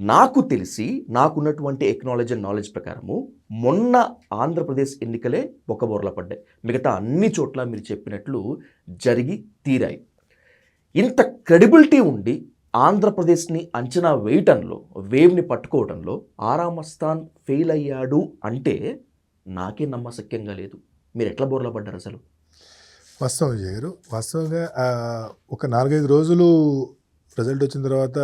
నాకు తెలిసి నాకున్నటువంటి ఎక్నాలజీ అండ్ నాలెడ్జ్ ప్రకారము మొన్న ఆంధ్రప్రదేశ్ ఎన్నికలే ఒక బోర్ల పడ్డాయి. మిగతా అన్ని చోట్ల మీరు చెప్పినట్లు జరిగి తీరాయి. ఇంత క్రెడిబిలిటీ ఉండి ఆంధ్రప్రదేశ్ని అంచనా వేయటంలో వేవ్ని పట్టుకోవడంలో ఆరామస్థాన్ ఫెయిల్ అయ్యాడు అంటే నాకే నమ్మశక్యంగా లేదు. మీరు ఎట్లా బోర్ల పడ్డారు అసలు? వాస్తవం విజయ్ గారు. వాస్తవంగా ఒక నాలుగైదు రోజులు రిజల్ట్ వచ్చిన తర్వాత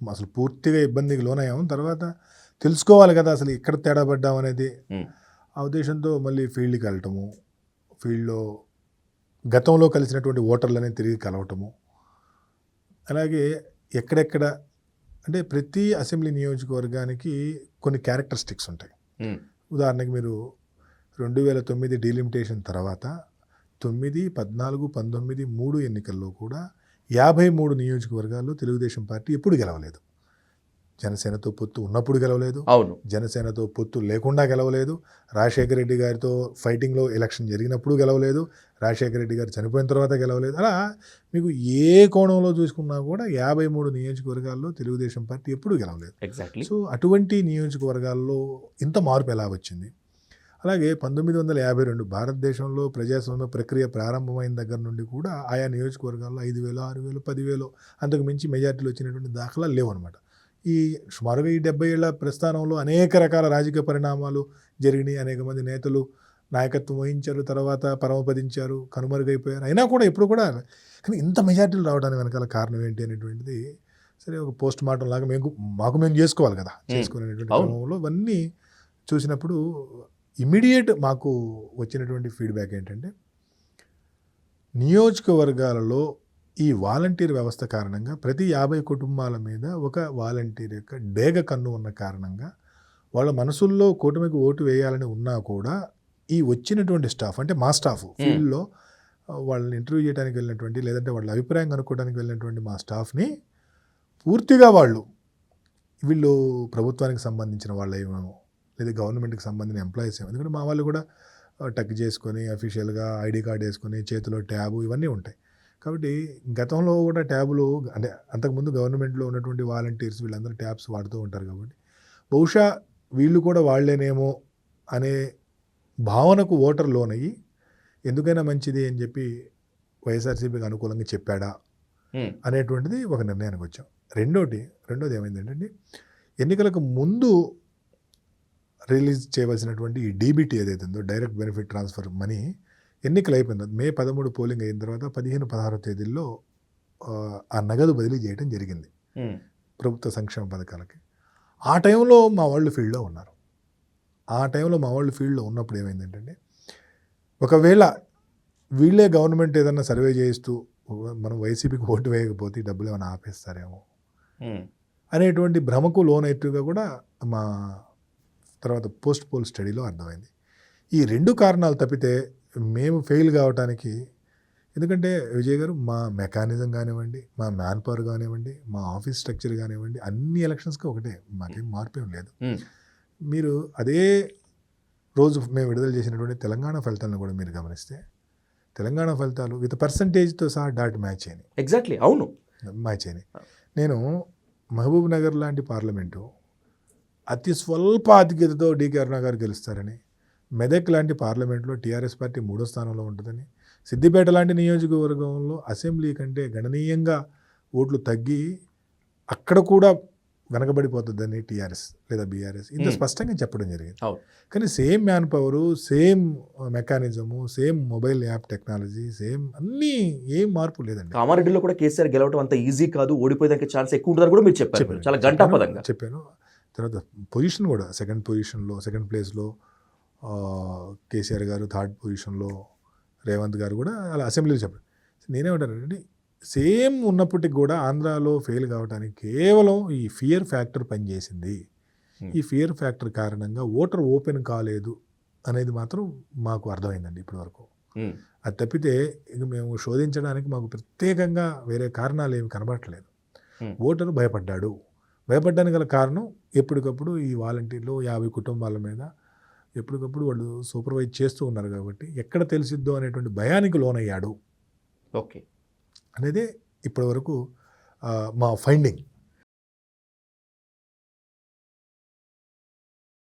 అసలు పూర్తిగా ఇబ్బందికి లోనయ్యాము. తర్వాత తెలుసుకోవాలి కదా అసలు ఎక్కడ తేడా పడ్డాం అనేది. ఆ ఉద్దేశంతో మళ్ళీ ఫీల్డ్కి వెళ్ళటము ఫీల్డ్లో గతంలో కలిసినటువంటి ఓటర్లని తిరిగి కలవటము. అలాగే ఎక్కడెక్కడ అంటే ప్రతి అసెంబ్లీ నియోజకవర్గానికి కొన్ని క్యారెక్టరిస్టిక్స్ ఉంటాయి. ఉదాహరణకి మీరు రెండు వేల తొమ్మిది డీలిమిటేషన్ తర్వాత తొమ్మిది పద్నాలుగు పంతొమ్మిది మూడు ఎన్నికల్లో కూడా యాభై మూడు నియోజకవర్గాల్లో తెలుగుదేశం పార్టీ ఎప్పుడు గెలవలేదు. జనసేనతో పొత్తు ఉన్నప్పుడు గెలవలేదు. అవును. జనసేనతో పొత్తు లేకుండా గెలవలేదు. రాజశేఖర రెడ్డి గారితో ఫైటింగ్లో ఎలక్షన్ జరిగినప్పుడు గెలవలేదు. రాజశేఖర రెడ్డి గారు చనిపోయిన తర్వాత గెలవలేదు. అలా మీకు ఏ కోణంలో చూసుకున్నా కూడా యాభై మూడు నియోజకవర్గాల్లో తెలుగుదేశం పార్టీ ఎప్పుడు గెలవలేదు. ఎగ్జాక్ట్లీ సో అటువంటి నియోజకవర్గాల్లో ఇంత మార్పు ఎలా వచ్చింది? అలాగే పంతొమ్మిది వందల యాభై రెండు భారతదేశంలో ప్రజాస్వామ్య ప్రక్రియ ప్రారంభమైన దగ్గర నుండి కూడా ఆయా నియోజకవర్గాల్లో ఐదు వేలు ఆరు వేలు పదివేలు అంతకు మించి మెజార్టీలు వచ్చినటువంటి దాఖలాలు లేవన్నమాట. ఈ సుమారుగా ఈ డెబ్బై ఏళ్ళ ప్రస్థానంలో అనేక రకాల రాజకీయ పరిణామాలు జరిగినాయి. అనేక మంది నేతలు నాయకత్వం వహించారు తర్వాత పరమపదించారు కనుమరుగైపోయారు. అయినా కూడా ఎప్పుడు కూడా కానీ ఇంత మెజార్టీలు రావడానికి వెనకాల కారణం ఏంటి అనేటువంటిది సరే ఒక పోస్ట్ మార్టం లాగా మేము మాకు మేము చేసుకోవాలి కదా. చేసుకునేటువంటి. క్రమంలో ఇవన్నీ చూసినప్పుడు ఇమీడియట్ మాకు వచ్చినటువంటి ఫీడ్బ్యాక్ ఏంటంటే నియోజకవర్గాలలో ఈ వాలంటీర్ వ్యవస్థ కారణంగా ప్రతి యాభై కుటుంబాల మీద ఒక వాలంటీర్ యొక్క డేగ కన్ను ఉన్న కారణంగా వాళ్ళ మనసుల్లో కూటమికి ఓటు వేయాలని ఉన్నా కూడా ఈ వచ్చినటువంటి స్టాఫ్ అంటే మా స్టాఫ్ ఫీల్డ్లో వాళ్ళని ఇంటర్వ్యూ చేయడానికి వెళ్ళినటువంటి లేదంటే వాళ్ళ అభిప్రాయం కనుక్కోవడానికి వెళ్ళినటువంటి మా స్టాఫ్ని పూర్తిగా వాళ్ళు వీళ్ళు ప్రభుత్వానికి సంబంధించిన వాళ్ళు ఏమేమో లేదా గవర్నమెంట్కి సంబంధించిన ఎంప్లాయీస్ ఏమో. ఎందుకంటే మా వాళ్ళు కూడా టక్ చేసుకొని అఫీషియల్గా ఐడి కార్డ్ వేసుకొని చేతిలో ట్యాబు ఇవన్నీ ఉంటాయి. కాబట్టి గతంలో కూడా ట్యాబులు అంటే అంతకుముందు గవర్నమెంట్లో ఉన్నటువంటి వాలంటీర్స్ వీళ్ళందరూ ట్యాబ్స్ వాడుతూ ఉంటారు కాబట్టి బహుశా వీళ్ళు కూడా వాళ్ళేనేమో అనే భావనకు ఓటర్ లోనయ్యి ఎందుకైనా మంచిది అని చెప్పి వైఎస్ఆర్సీపీకి అనుకూలంగా చెప్పాడా అనేటువంటిది ఒక నిర్ణయానికి వచ్చాం. రెండోటి రెండోది ఏమైందంటే ఎన్నికలకు ముందు రిలీజ్ చేయవలసినటువంటి ఈ డీబీటీ ఏదైతే ఉందో డైరెక్ట్ బెనిఫిట్ ట్రాన్స్ఫర్ మనీ ఎన్నికలు అయిపోయింది మే పదమూడు పోలింగ్ అయిన తర్వాత పదిహేను పదహారు తేదీల్లో ఆ, నగదు బదిలీ చేయడం జరిగింది. ప్రభుత్వ సంక్షేమ పథకాలకి. ఆ టైంలో మా వాళ్ళు ఫీల్డ్లో ఉన్నారు. ఆ టైంలో మా వాళ్ళు ఫీల్డ్లో ఉన్నప్పుడు ఏమైందంటే ఒకవేళ వీళ్ళే గవర్నమెంట్ ఏదన్నా సర్వే చేయిస్తూ మనం వైసీపీకి ఓటు వేయకపోతే డబ్బులు ఏమైనా ఆపేస్తారేమో అనేటువంటి భ్రమకు లోనైతుగా కూడా మా తర్వాత పోస్ట్ పోల్ స్టడీలో అర్థమైంది. ఈ రెండు కారణాలు తప్పితే మేము ఫెయిల్ కావటానికి ఎందుకంటే విజయ్ గారు మా మెకానిజం కానివ్వండి మా మ్యాన్ పవర్ కానివ్వండి మా ఆఫీస్ స్ట్రక్చర్ కానివ్వండి అన్ని ఎలక్షన్స్కి ఒకటే మాకేం మార్పు ఏం లేదు. మీరు అదే రోజు మేము విడుదల చేసినటువంటి తెలంగాణ ఫలితాలను కూడా మీరు గమనిస్తే తెలంగాణ ఫలితాలు విత్ పర్సంటేజ్తో సహా డాట్ మ్యాచ్ అయినాయి. ఎగ్జాక్ట్లీ అవును. మ్యాచ్ అయినాయి. నేను మహబూబ్ నగర్ లాంటి పార్లమెంటు అతి స్వల్ప ఆధిక్యతతో డీకే అరుణ గారు గెలుస్తారని. మెదక్ లాంటి పార్లమెంట్లో టీఆర్ఎస్ పార్టీ మూడో స్థానంలో ఉంటుందని. సిద్దిపేట లాంటి నియోజకవర్గంలో అసెంబ్లీ కంటే గణనీయంగా ఓట్లు తగ్గి అక్కడ కూడా వెనకబడిపోతుందని టీఆర్ఎస్ లేదా బీఆర్ఎస్ ఇంత. స్పష్టంగా చెప్పడం జరిగింది. కానీ same man power same mechanism same mobile app technology same అన్నీ ఏం మార్పు లేదండి. కామారెడ్డిలో కూడా కేసీఆర్ గెలవడం అంత ఈజీ కాదు ఓడిపోయేదానికి ఛాన్స్ ఎక్కువ ఉంటుందని కూడా మీరు చెప్పారు. చాలా గంటాపదంగా చెప్పాను. తర్వాత పొజిషన్ కూడా సెకండ్ పొజిషన్లో సెకండ్ ప్లేస్లో కేసీఆర్ గారు థర్డ్ పొజిషన్లో రేవంత్ గారు కూడా అలా అసెంబ్లీలో చెప్పారు నేనేమంటానంటే సేమ్ ఉన్నప్పటికి కూడా ఆంధ్రాలో ఫెయిల్ కావడానికి కేవలం ఈ ఫియర్ ఫ్యాక్టర్ పనిచేసింది. ఈ ఫియర్ ఫ్యాక్టర్ కారణంగా ఓటర్ ఓపెన్ కాలేదు అనేది మాత్రం మాకు అర్థమైందండి ఇప్పటివరకు. అది తప్పితే ఇక మేము శోధించడానికి మాకు ప్రత్యేకంగా వేరే కారణాలు ఏమి కనబడట్లేదు. ఓటరు భయపడ్డాడు. భయపడ్డానికి గల కారణం ఎప్పటికప్పుడు ఈ వాలంటీర్లు యాభై కుటుంబాల మీద ఎప్పటికప్పుడు వాళ్ళు సూపర్వైజ్ చేస్తూ ఉన్నారు కాబట్టి ఎక్కడ తెలిసిద్దో అనేటువంటి భయానికి లోనయ్యాడు. ఓకే. అనేదే ఇప్పటివరకు మా ఫైండింగ్